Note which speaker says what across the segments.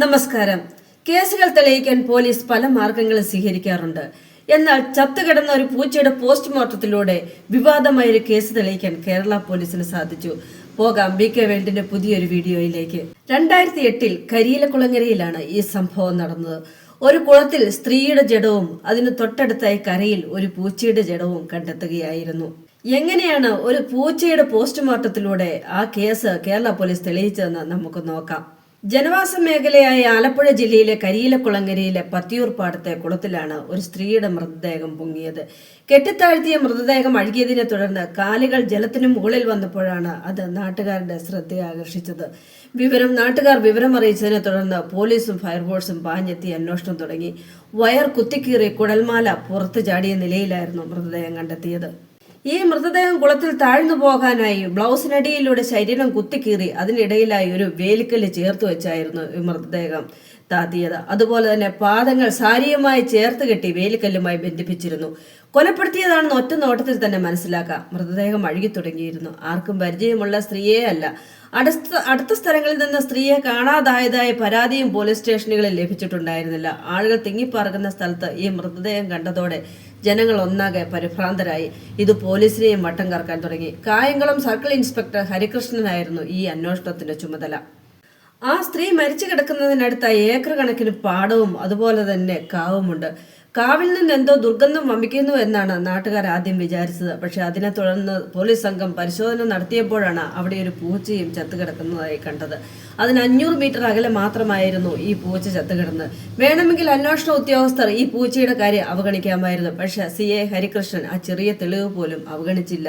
Speaker 1: നമസ്കാരം. കേസുകൾ തെളിയിക്കാൻ പോലീസ് പല മാർഗങ്ങളും സ്വീകരിക്കാറുണ്ട്. എന്നാൽ ചത്തുകിടന്ന ഒരു പൂച്ചയുടെ പോസ്റ്റ്മോർട്ടത്തിലൂടെ വിവാദമായ ഒരു കേസ് തെളിയിക്കാൻ കേരള പോലീസിന് സാധിച്ചു. പോകാം ബി കെ വേൾഡിന്റെ പുതിയൊരു വീഡിയോയിലേക്ക്. രണ്ടായിരത്തി എട്ടിൽ കരിയിലക്കുളങ്ങരയിലാണ് ഈ സംഭവം നടന്നത്. ഒരു കുളത്തിൽ സ്ത്രീയുടെ ജഡവും അതിന് തൊട്ടടുത്തായി കരയിൽ ഒരു പൂച്ചയുടെ ജഡവും കണ്ടെത്തുകയായിരുന്നു. എങ്ങനെയാണ് ഒരു പൂച്ചയുടെ പോസ്റ്റ്മോർട്ടത്തിലൂടെ ആ കേസ് കേരള പോലീസ് തെളിയിച്ചതെന്ന് നമുക്ക് നോക്കാം. ജനവാസ മേഖലയായ ആലപ്പുഴ ജില്ലയിലെ കരിയിലക്കുളങ്ങരയിലെ പത്തിയൂർ പാടത്തെ കുളത്തിലാണ് ഒരു സ്ത്രീയുടെ മൃതദേഹം പൊങ്ങിയത്. കെട്ടിത്താഴ്ത്തിയ മൃതദേഹം അഴുകിയതിനെ തുടർന്ന് കാലുകൾ ജലത്തിനു മുകളിൽ വന്നപ്പോഴാണ് അത് നാട്ടുകാരുടെ ശ്രദ്ധ ആകർഷിച്ചത് വിവരം നാട്ടുകാർ വിവരം അറിയിച്ചതിനെ തുടർന്ന് പോലീസും ഫയർഫോഴ്സും പാഞ്ഞെത്തി അന്വേഷണം തുടങ്ങി. വയർ കുത്തിക്കീറി കുടൽമാല പുറത്തു ചാടിയ നിലയിലായിരുന്നു മൃതദേഹം കണ്ടെത്തിയത്. ഈ മൃതദേഹം കുളത്തിൽ താഴ്ന്നു പോകാനായി ബ്ലൗസിനടിയിലൂടെ ശരീരം കുത്തിക്കീറി അതിനിടയിലായി ഒരു വേലിക്കല്ല് ചേർത്ത് വെച്ചായിരുന്നു ഈ മൃതദേഹം. താത്തിയത്. അതുപോലെ തന്നെ പാദങ്ങൾ സാരിയുമായി ചേർത്ത് കെട്ടി വേലിക്കല്ലുമായി ബന്ധിപ്പിച്ചിരുന്നു. കൊലപ്പെടുത്തിയതാണെന്ന് ഒറ്റ നോട്ടത്തിൽ തന്നെ മനസ്സിലാക്കാം. മൃതദേഹം അഴുകി തുടങ്ങിയിരുന്നു ആർക്കും പരിചയമുള്ള സ്ത്രീയെ അല്ല. അടുത്ത അടുത്ത സ്ഥലങ്ങളിൽ നിന്ന് സ്ത്രീയെ കാണാതായതായ പരാതിയും പോലീസ് സ്റ്റേഷനുകളിൽ ലഭിച്ചിട്ടുണ്ടായിരുന്നില്ല. ആളുകൾ തിങ്ങിപ്പാർക്കുന്ന സ്ഥലത്ത് ഈ മൃതദേഹം കണ്ടതോടെ ജനങ്ങൾ ഒന്നാകെ പരിഭ്രാന്തരായി. ഇത് പോലീസിനെയും വട്ടം കറക്കാൻ തുടങ്ങി. കായംകുളം സർക്കിൾ ഇൻസ്പെക്ടർ ഹരികൃഷ്ണനായിരുന്നു ഈ അന്വേഷണത്തിന്റെ ചുമതല. ആ സ്ത്രീ മരിച്ചു കിടക്കുന്നതിനടുത്തായി ഏക്കർ കണക്കിന് പാടവും അതുപോലെ തന്നെ കാവുമുണ്ട്. കാവിൽ നിന്ന് എന്തോ ദുർഗന്ധം വമിക്കുന്നു എന്നാണ് നാട്ടുകാർ ആദ്യം വിചാരിച്ചത്. പക്ഷെ അതിനെ തുടർന്ന് പോലീസ് സംഘം പരിശോധന നടത്തിയപ്പോഴാണ് അവിടെ ഒരു പൂച്ചയും ചത്തുകിടക്കുന്നതായി കണ്ടത്. അതിന് അഞ്ഞൂറ് മീറ്റർ അകലെ മാത്രമായിരുന്നു ഈ പൂച്ച ചത്തുകിടന്നത് വേണമെങ്കിൽ അന്വേഷണ ഉദ്യോഗസ്ഥർ ഈ പൂച്ചയുടെ കാര്യം അവഗണിക്കാമായിരുന്നു. പക്ഷെ സി. എ. ഹരികൃഷ്ണൻ ആ ചെറിയ തെളിവ് പോലും അവഗണിച്ചില്ല.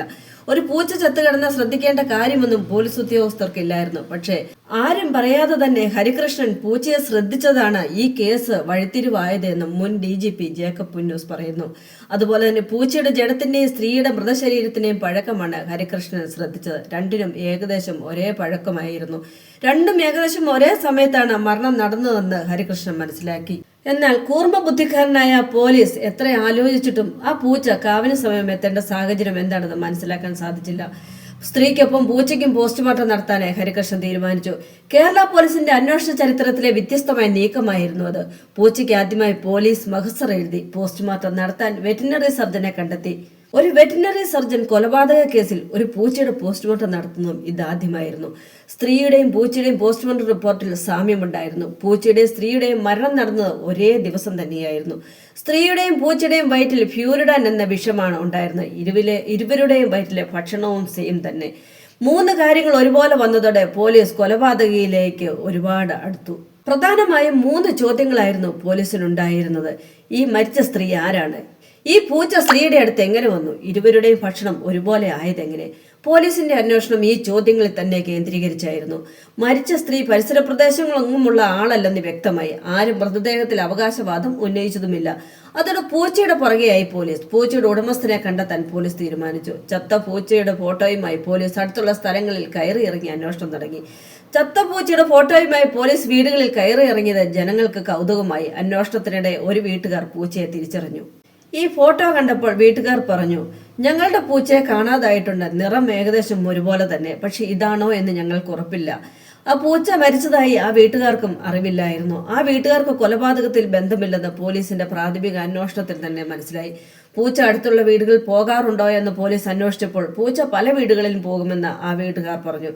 Speaker 1: ഒരു പൂച്ച ചത്തുകിടന്ന ശ്രദ്ധിക്കേണ്ട കാര്യമൊന്നും പോലീസ് ഉദ്യോഗസ്ഥർക്കില്ലായിരുന്നു. പക്ഷേ ആരും പറയാതെ തന്നെ ഹരികൃഷ്ണൻ പൂച്ചയെ ശ്രദ്ധിച്ചതാണ് ഈ കേസ് വഴിത്തിരിവായതെന്ന് മുൻ D G P Jacob Punnoose പറയുന്നു. അതുപോലെ തന്നെ പൂച്ചയുടെ ജഡത്തിന്റെയും സ്ത്രീയുടെ മൃതശരീരത്തിന്റെയും പഴക്കമാണ് ഹരികൃഷ്ണൻ ശ്രദ്ധിച്ചത്. രണ്ടിനും ഏകദേശം ഒരേ പഴക്കമായിരുന്നു. രണ്ടും ഏകദേശം ഒരേ സമയത്താണ് മരണം നടന്നതെന്ന് ഹരികൃഷ്ണൻ മനസ്സിലാക്കി. എന്നാൽ കൂർമ്മ ബുദ്ധിക്കാരനായ പോലീസ് എത്ര ആലോചിച്ചിട്ടും ആ പൂച്ച കാവിന് സമയം എത്തേണ്ട സാഹചര്യം എന്താണെന്ന് മനസ്സിലാക്കാൻ സാധിച്ചില്ല. സ്ത്രീക്കൊപ്പം പൂച്ചയ്ക്കും പോസ്റ്റ്മോർട്ടം നടത്താനായി ഹരികൃഷ്ണൻ തീരുമാനിച്ചു. കേരള പോലീസിന്റെ അന്വേഷണ ചരിത്രത്തിലെ വ്യത്യസ്തമായ നീക്കമായിരുന്നു അത്. പൂച്ചയ്ക്ക് ആദ്യമായി പോലീസ് മഹസർ എഴുതി പോസ്റ്റ്മോർട്ടം നടത്താൻ വെറ്റിനറി സർജനെ കണ്ടെത്തി. ഒരു വെറ്റിനറി സർജൻ കൊലപാതക കേസിൽ ഒരു പൂച്ചയുടെ പോസ്റ്റ്മോർട്ടം നടത്തുന്നതും ഇതാദ്യമായിരുന്നു. സ്ത്രീയുടെയും പൂച്ചയുടെയും പോസ്റ്റ്മോർട്ടം റിപ്പോർട്ടിൽ സാമ്യമുണ്ടായിരുന്നു. പൂച്ചയുടെയും സ്ത്രീയുടെയും മരണം നടന്നത് ഒരേ ദിവസം തന്നെയായിരുന്നു. സ്ത്രീയുടെയും പൂച്ചയുടെയും വയറ്റിൽ ഫ്യൂരിഡാൻ എന്ന വിഷമാണ് ഉണ്ടായിരുന്നത്. ഇരുവിലെ ഇരുവരുടെയും വയറ്റിലെ ഭക്ഷണവും സെയിം തന്നെ. മൂന്ന് കാര്യങ്ങൾ ഒരുപോലെ വന്നതോടെ പോലീസ് കൊലപാതകയിലേക്ക് ഒരുപാട് അടുത്തു. പ്രധാനമായും മൂന്ന് ചോദ്യങ്ങളായിരുന്നു പോലീസിനുണ്ടായിരുന്നത്. ഈ മരിച്ച സ്ത്രീ ആരാണ്? ഈ പൂച്ച സ്ത്രീയുടെ അടുത്ത് എങ്ങനെ വന്നു? ഇരുവരുടെയും ഭക്ഷണം ഒരുപോലെ ആയതെങ്ങനെ? പോലീസിന്റെ അന്വേഷണം ഈ ചോദ്യങ്ങളിൽ തന്നെ കേന്ദ്രീകരിച്ചായിരുന്നു. മരിച്ച സ്ത്രീ പരിസര പ്രദേശങ്ങളൊന്നുമുള്ള ആളല്ലെന്ന് വ്യക്തമായി. ആരും മൃതദേഹത്തിൽ അവകാശവാദം ഉന്നയിച്ചതുമില്ല. അതോടെ പൂച്ചയുടെ പുറകെയായി പോലീസ്. പൂച്ചയുടെ ഉടമസ്ഥനെ കണ്ടെത്താൻ പോലീസ് തീരുമാനിച്ചു. ചത്ത പൂച്ചയുടെ ഫോട്ടോയുമായി പോലീസ് അടുത്തുള്ള സ്ഥലങ്ങളിൽ കയറി ഇറങ്ങി അന്വേഷണം തുടങ്ങി ചത്ത പൂച്ചയുടെ ഫോട്ടോയുമായി പോലീസ് വീടുകളിൽ കയറി ഇറങ്ങിയത് ജനങ്ങൾക്ക് കൗതുകമായി. അന്വേഷണത്തിനിടെ ഒരു വീട്ടുകാർ പൂച്ചയെ തിരിച്ചറിഞ്ഞു. ഈ ഫോട്ടോ കണ്ടപ്പോൾ വീട്ടുകാർ പറഞ്ഞു ഞങ്ങളുടെ പൂച്ചയെ കാണാതായിട്ടുണ്ട്. നിറം ഏകദേശം ഒരുപോലെ തന്നെ. പക്ഷെ ഇതാണോ എന്ന് ഞങ്ങൾക്ക് ഉറപ്പില്ല. ആ പൂച്ച മരിച്ചതായി ആ വീട്ടുകാർക്കും അറിവില്ലായിരുന്നു. ആ വീട്ടുകാർക്ക് കൊലപാതകത്തിൽ ബന്ധമില്ലെന്ന് പോലീസിന്റെ പ്രാഥമിക അന്വേഷണത്തിൽ തന്നെ മനസ്സിലായി. പൂച്ച അടുത്തുള്ള വീടുകളിൽ പോകാറുണ്ടോ എന്ന് പോലീസ് അന്വേഷിച്ചപ്പോൾ പൂച്ച പല വീടുകളിലും പോകുമെന്ന് ആ വീട്ടുകാർ പറഞ്ഞു.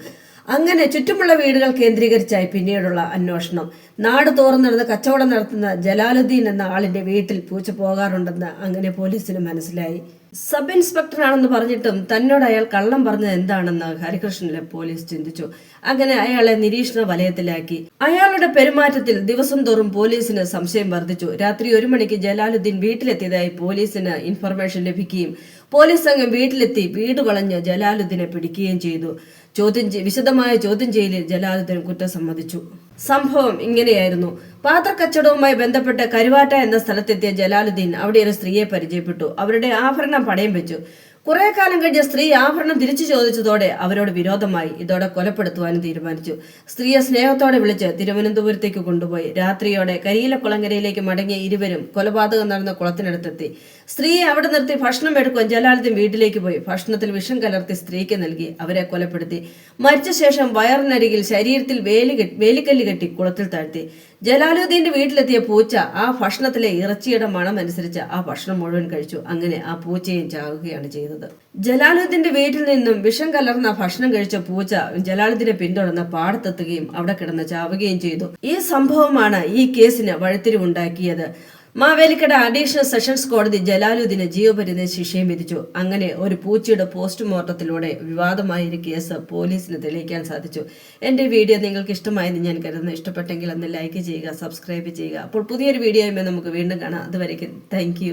Speaker 1: അങ്ങനെ ചുറ്റുമുള്ള വീടുകൾ കേന്ദ്രീകരിച്ചായി പിന്നീടുള്ള അന്വേഷണം. നാട് തോറും നടന്ന് കച്ചവടം നടത്തുന്ന ജലാലുദ്ദീൻ എന്ന ആളിന്റെ വീട്ടിൽ പൂച്ച പോകാറുണ്ടെന്ന് അങ്ങനെ പോലീസിന് മനസ്സിലായി. സബ് ഇൻസ്പെക്ടറാണെന്ന് പറഞ്ഞിട്ടും തന്നോട് അയാൾ കള്ളം പറഞ്ഞത് എന്താണെന്ന് ഹരികൃഷ്ണനെ പോലീസ് ചിന്തിച്ചു. അങ്ങനെ അയാളെ നിരീക്ഷണ വലയത്തിലാക്കി. അയാളുടെ പെരുമാറ്റത്തിൽ ദിവസം തോറും പോലീസിന് സംശയം വർദ്ധിച്ചു. രാത്രി ഒരു മണിക്ക് ജലാലുദ്ദീൻ വീട്ടിലെത്തിയതായി പോലീസിന് ഇൻഫർമേഷൻ ലഭിക്കുകയും പോലീസ് സംഘം വീട്ടിലെത്തി വീട് വളഞ്ഞ് ജലാലുദ്ദീനെ പിടിക്കുകയും ചെയ്തു. ചോദ്യം വിശദമായ ചോദ്യം ചെയ്യലിൽ ജലാലുദ്ദീൻ കുറ്റം സമ്മതിച്ചു. സംഭവം ഇങ്ങനെയായിരുന്നു. പാത്രക്കച്ചവടവുമായി ബന്ധപ്പെട്ട് കരുവാറ്റ എന്ന സ്ഥലത്തെത്തിയ ജലാലുദ്ദീൻ അവിടെ ഒരു സ്ത്രീയെ പരിചയപ്പെട്ടു. അവരുടെ ആഭരണം പണയം വെച്ചു. കുറെ കാലം കഴിഞ്ഞ സ്ത്രീ ആഭരണം തിരിച്ചു ചോദിച്ചതോടെ അവരോട് വിരോധമായി. ഇതോടെ കൊലപ്പെടുത്തുവാനും തീരുമാനിച്ചു. സ്ത്രീയെ സ്നേഹത്തോടെ വിളിച്ച് തിരുവനന്തപുരത്തേക്ക് കൊണ്ടുപോയി. രാത്രിയോടെ കരിയിലക്കുളങ്ങരയിലേക്ക് മടങ്ങിയ ഇരുവരും കൊലപാതകം നടന്ന കുളത്തിനടുത്തെത്തി. സ്ത്രീയെ അവിടെ നിർത്തി ഭക്ഷണം എടുക്കുവാൻ ജലാലുദ്ദീൻ വീട്ടിലേക്ക് പോയി. ഭക്ഷണത്തിൽ വിഷം കലർത്തി സ്ത്രീക്ക് നൽകി. അവരെ കൊലപ്പെടുത്തി. മരിച്ച ശേഷം വയറിനരികിൽ ശരീരത്തിൽ വേലി വേലിക്കല്ല് കെട്ടി കുളത്തിൽ താഴ്ത്തി. ജലാലുദ്ദീന്റെ വീട്ടിലെത്തിയ പൂച്ച ആ ഭക്ഷണത്തിലെ ഇറച്ചിയുടെ മണം അനുസരിച്ച് ആ ഭക്ഷണം മുഴുവൻ കഴിച്ചു. അങ്ങനെ ആ പൂച്ചയും ചാകുകയാണ് ചെയ്തത്. ജലാലുദ്ദീന്റെ വീട്ടിൽ നിന്നും വിഷം കലർന്ന ഭക്ഷണം കഴിച്ച പൂച്ച ജലാലുദ്ദീനെ പിന്തുടർന്ന് പാടത്തെത്തുകയും അവിടെ കിടന്ന് ചാവുകയും ചെയ്തു. ഈ സംഭവമാണ് ഈ കേസിന് വഴിത്തിരിവുണ്ടാക്കിയത്. മാവേലിക്കട അഡീഷണൽ സെഷൻസ് കോടതി ജലാലുദ്ദീന് ജീവപര്യന്തം ശിക്ഷയും വിധിച്ചു. അങ്ങനെ ഒരു പൂച്ചയുടെ പോസ്റ്റ്മോർട്ടത്തിലൂടെ വിവാദമായ ഒരു കേസ് പോലീസിന് തെളിയിക്കാൻ സാധിച്ചു. എന്റെ വീഡിയോ നിങ്ങൾക്ക് ഇഷ്ടമായെന്ന് ഞാൻ കരുതുന്നു. ഇഷ്ടപ്പെട്ടെങ്കിൽ ഒന്ന് ലൈക്ക് ചെയ്യുക സബ്സ്ക്രൈബ് ചെയ്യുക. അപ്പോൾ പുതിയൊരു വീഡിയോയുമായി നമുക്ക് വീണ്ടും കാണാം. അതുവരേക്കും താങ്ക്